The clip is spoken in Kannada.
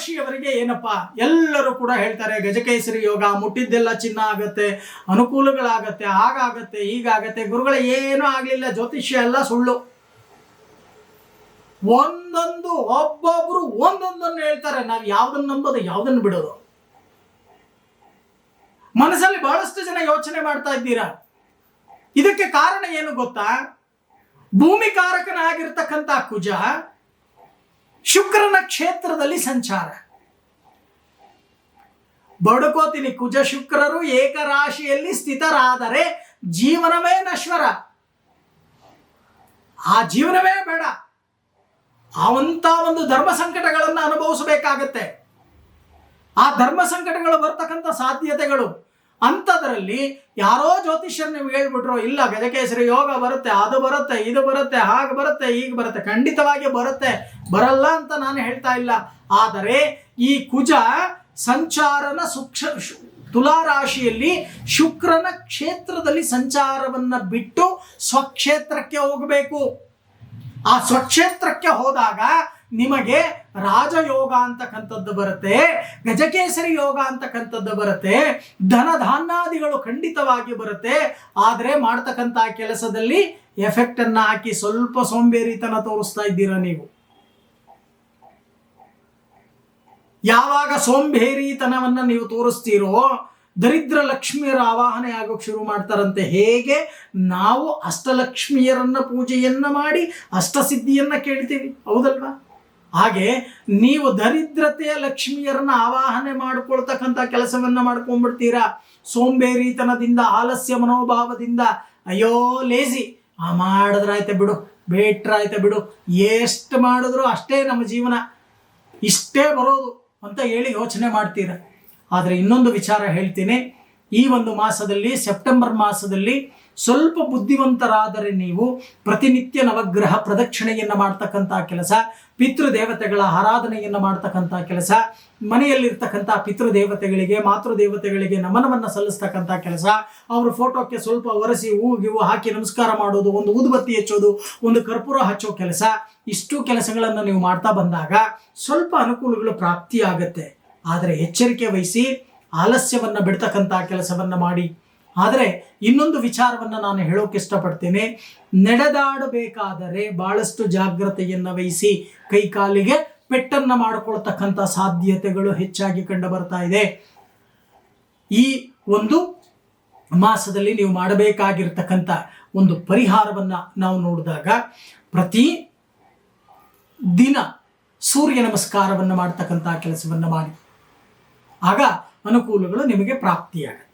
ರಾಶಿಯವರಿಗೆ ಏನಪ್ಪಾ? ಎಲ್ಲರೂ ಕೂಡ ಹೇಳ್ತಾರೆ, ಗಜಕೇಸರಿ ಯೋಗ ಮುಟ್ಟಿದ್ದೆಲ್ಲ ಚಿನ್ನ ಆಗತ್ತೆ, ಅನುಕೂಲಗಳಾಗತ್ತೆ, ಹಾಗಾಗತ್ತೆ, ಹೀಗಾಗತ್ತೆ, ಗುರುಗಳ ಏನೂ ಆಗಲಿಲ್ಲ, ಜ್ಯೋತಿಷ್ಯ ಎಲ್ಲ ಸುಳ್ಳು. ಒಂದೊಂದು, ಒಬ್ಬೊಬ್ರು ಒಂದೊಂದನ್ನು ಹೇಳ್ತಾರೆ, ನಾವು ಯಾವ್ದನ್ನ ನಂಬೋದು, ಯಾವ್ದನ್ನ ಬಿಡೋದು? ಮನಸ್ಸಲ್ಲಿ ಬಹಳಷ್ಟು ಜನ ಯೋಚನೆ ಮಾಡ್ತಾ ಇದ್ದೀರಾ? ಇದಕ್ಕೆ ಕಾರಣ ಏನು ಗೊತ್ತಾ? ಭೂಮಿಕಾರಕನಾಗಿರ್ತಕ್ಕಂಥ ಕುಜ ಶುಕ್ರನ ಕ್ಷೇತ್ರದಲ್ಲಿ ಸಂಚಾರ. ಬಡುಕೋತೀನಿ ಕುಜ ಶುಕ್ರರು ಏಕರಾಶಿಯಲ್ಲಿ ಸ್ಥಿತರಾದರೆ ಜೀವನವೇ ನಶ್ವರ. ಆ ಜೀವನವೇ ಬೇಡ. ಅವಂತ ಒಂದು ಧರ್ಮ ಸಂಕಟಗಳನ್ನು ಅನುಭವಿಸಬೇಕಾಗತ್ತೆ. ಆ ಧರ್ಮ ಸಂಕಟಗಳು ಬರ್ತಕ್ಕಂಥ ಸಾಧ್ಯತೆಗಳು ಅಂಥದ್ರಲ್ಲಿ ಯಾರೋ ಜ್ಯೋತಿಷ್ಯರು ನೀವು ಹೇಳ್ಬಿಟ್ರು, ಇಲ್ಲ ಗಜಕೇಸರಿ ಯೋಗ ಬರುತ್ತೆ, ಅದು ಬರುತ್ತೆ, ಇದು ಬರುತ್ತೆ, ಹಾಗೆ ಬರುತ್ತೆ ಈಗ ಬರುತ್ತೆ, ಖಂಡಿತವಾಗಿ ಬರುತ್ತೆ. ಬರಲ್ಲ ಅಂತ ನಾನು ಹೇಳ್ತಾ ಇಲ್ಲ. ಆದರೆ ಈ ಕುಜ ಸಂಚಾರನ ಸುಕ್ಷ ತುಲಾರಾಶಿಯಲ್ಲಿ ತುಲಾ ರಾಶಿಯಲ್ಲಿ ಶುಕ್ರನ ಕ್ಷೇತ್ರದಲ್ಲಿ ಸಂಚಾರವನ್ನ ಬಿಟ್ಟು ಸ್ವಕ್ಷೇತ್ರಕ್ಕೆ ಹೋಗಬೇಕು. ಆ ಸ್ವಕ್ಷೇತ್ರಕ್ಕೆ ಹೋದಾಗ ನಿಮಗೆ ರಾಜಯೋಗ ಅಂತಕ್ಕಂಥದ್ದು ಬರುತ್ತೆ, ಗಜಕೇಸರಿ ಯೋಗ ಅಂತಕ್ಕಂಥದ್ದು ಬರುತ್ತೆ ಧನ ಧಾನ್ಯಾದಿಗಳು ಖಂಡಿತವಾಗಿ ಬರುತ್ತೆ. ಆದರೆ ಮಾಡ್ತಕ್ಕಂಥ ಕೆಲಸದಲ್ಲಿ ಎಫೆಕ್ಟನ್ನು ಹಾಕಿ ಸ್ವಲ್ಪ ಸೋಂಬೇರಿತನ ತೋರಿಸ್ತಾ ಇದ್ದೀರಾ ನೀವು? ಯಾವಾಗ ಸೋಂಬೇರಿತನವನ್ನು ನೀವು ತೋರಿಸ್ತೀರೋ, ದರಿದ್ರ ಲಕ್ಷ್ಮಿಯರ ಆವಾಹನೆ ಆಗೋಕೆ ಶುರು ಮಾಡ್ತಾರಂತೆ. ಹೇಗೆ? ನಾವು ಅಷ್ಟಲಕ್ಷ್ಮಿಯರನ್ನ ಪೂಜೆಯನ್ನ ಮಾಡಿ ಅಷ್ಟಸಿದ್ಧಿಯನ್ನು ಕೇಳ್ತೀವಿ. ಹೌದಲ್ವಾ? ಹಾಗೆ ನೀವು ದರಿದ್ರತೆಯ ಲಕ್ಷ್ಮಿಯರನ್ನ ಆವಾಹನೆ ಮಾಡ್ಕೊಳ್ತಕ್ಕಂಥ ಕೆಲಸವನ್ನ ಮಾಡ್ಕೊಂಡ್ಬಿಡ್ತೀರಾ? ಸೋಂಬೇರಿತನದಿಂದ, ಆಲಸ್ಯ ಮನೋಭಾವದಿಂದ. ಅಯ್ಯೋ ಲೇಜಿ ಆ ಮಾಡಿದ್ರಾಯ್ತಾ ಬಿಡು, ಬೇಟ್ರಾಯ್ತ ಬಿಡು. ಎಷ್ಟು ಮಾಡಿದ್ರು ಅಷ್ಟೇ ನಮ್ಮ ಜೀವನ. ಇಷ್ಟೇ ಬರೋದು. ಅಂತ ಹೇಳಿ ಯೋಚನೆ ಮಾಡ್ತೀರ. ಆದರೆ ಇನ್ನೊಂದು ವಿಚಾರ ಹೇಳ್ತೀನಿ. ಈ ಒಂದು ಮಾಸದಲ್ಲಿ ಸೆಪ್ಟೆಂಬರ್ ಮಾಸದಲ್ಲಿ ಸ್ವಲ್ಪ ಬುದ್ಧಿವಂತರಾದರೆ ನೀವು ಪ್ರತಿನಿತ್ಯ ನವಗ್ರಹ ಪ್ರದಕ್ಷಿಣೆಯನ್ನು ಮಾಡ್ತಕ್ಕಂಥ ಕೆಲಸ, ಪಿತೃದೇವತೆಗಳ ಆರಾಧನೆಯನ್ನು ಮಾಡ್ತಕ್ಕಂಥ ಕೆಲಸ ಮನೆಯಲ್ಲಿರ್ತಕ್ಕಂಥ ಪಿತೃದೇವತೆಗಳಿಗೆ, ಮಾತೃದೇವತೆಗಳಿಗೆ ನಮನವನ್ನು ಸಲ್ಲಿಸ್ತಕ್ಕಂಥ ಕೆಲಸ. ಅವ್ರ ಫೋಟೋಕ್ಕೆ ಸ್ವಲ್ಪ ಒರೆಸಿ ಹೂ, ಗಿವು ಹಾಕಿ ನಮಸ್ಕಾರ ಮಾಡೋದು, ಒಂದು ಊದುಬತ್ತಿ ಹಚ್ಚೋದು, ಒಂದು ಕರ್ಪೂರ ಹಚ್ಚೋ ಕೆಲಸ. ಇಷ್ಟು ಕೆಲಸಗಳನ್ನು ನೀವು ಮಾಡ್ತಾ ಬಂದಾಗ ಸ್ವಲ್ಪ ಅನುಕೂಲಗಳು ಪ್ರಾಪ್ತಿಯಾಗತ್ತೆ. ಆದರೆ ಎಚ್ಚರಿಕೆ ವಹಿಸಿ ಆಲಸ್ಯವನ್ನು ಬಿಡ್ತಕ್ಕಂಥ ಕೆಲಸವನ್ನು ಮಾಡಿ. ಆದರೆ ಇನ್ನೊಂದು ವಿಚಾರವನ್ನು ನಾನು ಹೇಳೋಕೆ ಇಷ್ಟಪಡ್ತೇನೆ. ನಡೆದಾಡಬೇಕಾದರೆ ಬಹಳಷ್ಟು ಜಾಗ್ರತೆಯನ್ನು ವಹಿಸಿ ಕೈಕಾಲಿಗೆ ಪೆಟ್ಟನ್ನು ಮಾಡಿಕೊಳ್ತಕ್ಕಂಥ ಸಾಧ್ಯತೆಗಳು ಹೆಚ್ಚಾಗಿ ಕಂಡು ಬರ್ತಾ ಇದೆ. ಈ ಒಂದು ಮಾಸದಲ್ಲಿ ನೀವು ಮಾಡಬೇಕಾಗಿರ್ತಕ್ಕಂಥ ಒಂದು ಪರಿಹಾರವನ್ನು ನಾವು ನೋಡಿದಾಗ ಪ್ರತಿ ದಿನ ಸೂರ್ಯ ನಮಸ್ಕಾರವನ್ನು ಮಾಡ್ತಕ್ಕಂಥ ಕೆಲಸವನ್ನು ಮಾಡಿ. ಆಗ ಅನುಕೂಲಗಳು ನಿಮಗೆ ಪ್ರಾಪ್ತಿಯಾಗುತ್ತೆ.